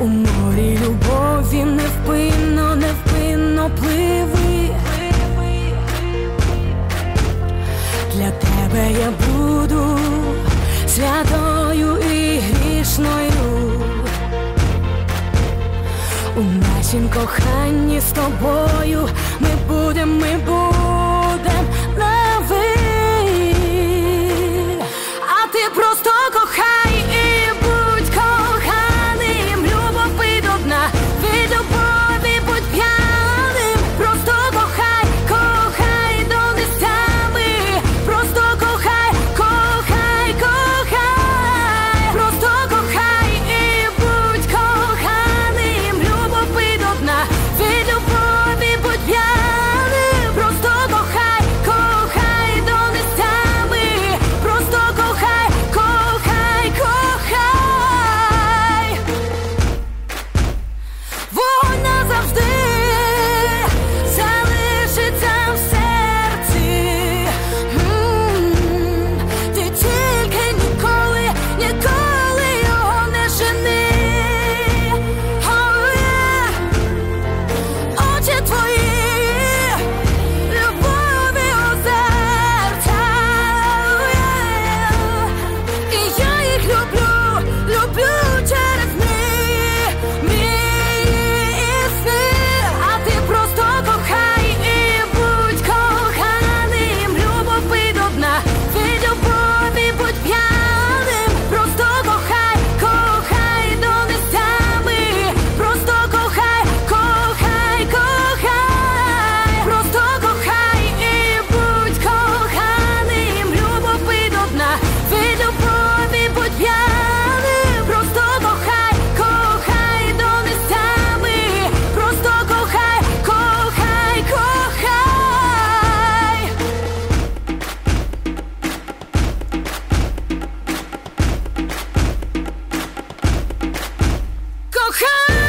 У морі любові невпинно, невпинно пливи. Для тебе я буду святою і грішною. У нашім коханні з тобою ми будемо, ми будемо. Hey.